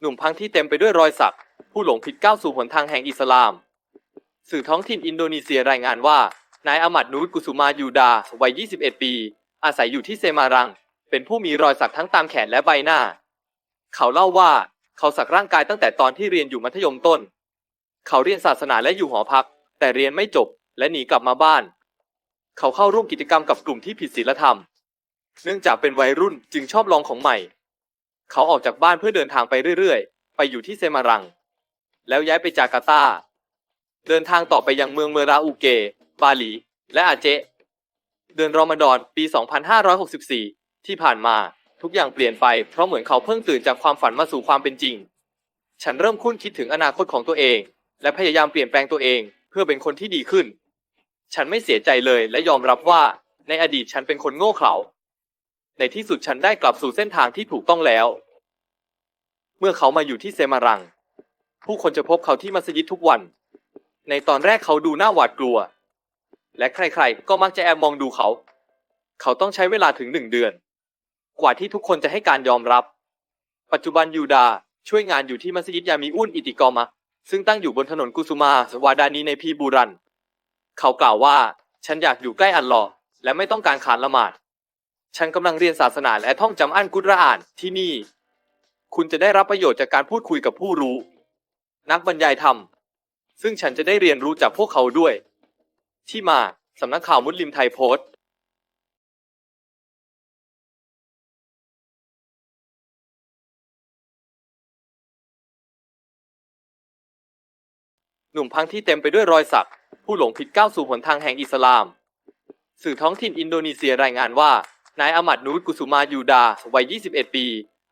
หนุ่มพังที่เต็มไปด้วยรอยสัก ผู้หลงผิดก้าวสู่หนทางแห่งอิสลาม สื่อท้องถิ่นอินโดนีเซียรายงานว่า นายอามัดนูรุกุสุมายูดา วัย 21 ปี อาศัยอยู่ที่เซมารัง เป็นผู้มีรอยสักทั้งตามแขนและใบหน้า เขาเล่าว่าเขาสักร่างกายตั้งแต่ตอนที่เรียนอยู่มัธยมต้น เขาเรียนศาสนาและอยู่หอพัก แต่เรียนไม่จบและหนีกลับมาบ้าน เขาเข้าร่วมกิจกรรมกับกลุ่มที่ผิดศีลธรรม เนื่องจากเป็นวัยรุ่นจึงชอบลองของใหม่ เขาออกจากบ้านเพื่อเดินทางไปเรื่อยๆ ไปอยู่ที่เซมารัง แล้วย้ายไปจาการ์ตา เดินทางต่อไปยังเมืองเมราอูเก บาหลี และอาเจ เดือนรอมฎอนปี 2564 ที่ผ่านมาทุกอย่างเปลี่ยนไปเพราะเหมือนเขาเพิ่งตื่นจากความฝันมาสู่ความเป็นจริง ฉันเริ่มคุ้นคิดถึงอนาคตของตัวเอง และพยายามเปลี่ยนแปลงตัวเอง เพื่อเป็นคนที่ดีขึ้น ฉันไม่เสียใจเลยและยอมรับว่าในอดีตฉันเป็นคนโง่เขลา ในที่สุดฉันได้กลับสู่เส้นทางที่ถูกต้องแล้ว เมื่อเขามาอยู่ที่เซมารัง ผู้คนจะพบเขาที่มัสยิดทุกวัน ในตอนแรกเขาดูน่าหวาดกลัว และใครๆ ก็มักจะแอบมองดูเขา เขาต้องใช้เวลาถึงหนึ่งเดือน กว่าที่ทุกคนจะให้การยอมรับ ปัจจุบันยูดาช่วยงานอยู่ที่มัสยิดยามีอุ่นอิติกอมะซึ่งตั้งอยู่บนถนนกุสุมาสวาดานีในพีบูรัน เขากล่าวว่า ฉันอยากอยู่ใกล้อัลลอฮ์และไม่ต้องการขานละหมาด ฉันกำลังเรียนศาสนาและท่องจำอันกุรอานที่นี่ คุณจะได้รับประโยชน์จากการพูดคุยกับผู้รู้ นักบรรยายธรรม ซึ่งฉันจะได้เรียนรู้จากพวกเขาด้วย ที่มาสำนักข่าวมุสลิมไทยโพสต์หนุ่มพังที่เต็มไปด้วยรอยสัก ผู้หลงผิดก้าวสู่หนทางแห่งอิสลาม สื่อท้องถิ่นอินโดนีเซียรายงานว่า นายอามัดนูรกุสุมายูดาวัย 21 ปี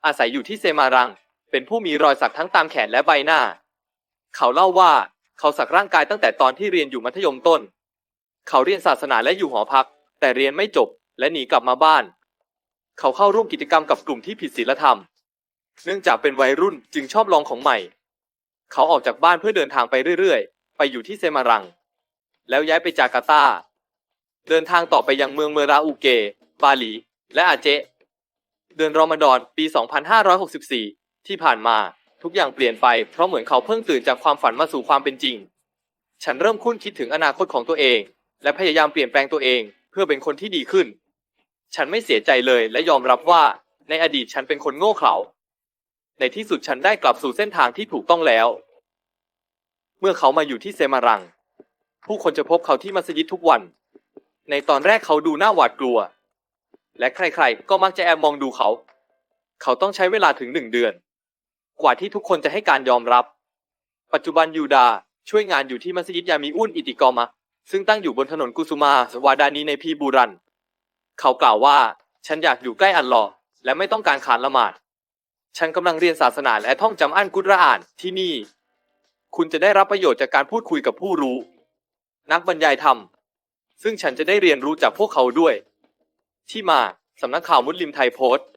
อาศัยอยู่ที่เซมารัง เป็นผู้มีรอยสักทั้งตามแขนและใบหน้า เขาเล่าว่าเขาสักร่างกายตั้งแต่ตอนที่เรียนอยู่มัธยมต้น เขาเรียนศาสนาและอยู่หอพัก แต่เรียนไม่จบและหนีกลับมาบ้าน เขาเข้าร่วมกิจกรรมกับกลุ่มที่ผิดศีลธรรม เนื่องจากเป็นวัยรุ่นจึงชอบลองของใหม่ เขาออกจากบ้านเพื่อเดินทางไปเรื่อยๆ ไปอยู่ที่เซมารัง แล้วย้ายไปจาการ์ตา เดินทางต่อไปยังเมืองเมราอูเก บาหลี และอาเจ เดือนรอมฎอนปี 2564 ที่ผ่านมาทุกอย่างเปลี่ยนไปเพราะเหมือนเขาเพิ่งตื่นจากความฝันมาสู่ความเป็นจริง ฉันเริ่มคุ้นคิดถึงอนาคตของตัวเอง และพยายามเปลี่ยนแปลงตัวเอง เพื่อเป็นคนที่ดีขึ้น ฉันไม่เสียใจเลยและยอมรับว่าในอดีตฉันเป็นคนโง่เขลา ในที่สุดฉันได้กลับสู่เส้นทางที่ถูกต้องแล้ว เมื่อเขามาอยู่ที่เซมารัง ผู้คนจะพบเขาที่มัสยิดทุกวัน ในตอนแรกเขาดูน่าหวาดกลัว และใครๆ ก็มักจะแอบมองดูเขา เขาต้องใช้เวลาถึงหนึ่งเดือน กว่าที่ทุกคนจะให้การยอมรับ ปัจจุบันยูดาช่วยงานอยู่ที่มัสยิดยามีอุนอิติกอมะ ซึ่งตั้งอยู่บนถนนกุสุมาสวาดานีในพีบูรัน เขากล่าวว่า ฉันอยากอยู่ใกล้อัลลอฮ์และไม่ต้องการขานละหมาด ฉันกำลังเรียนศาสนาและท่องจำอันกุรอานที่นี่ คุณจะได้รับประโยชน์จากการพูดคุยกับผู้รู้ นักบรรยายธรรม ซึ่งฉันจะได้เรียนรู้จากพวกเขาด้วย ที่มาสำนักข่าวมุสลิมไทยโพสต์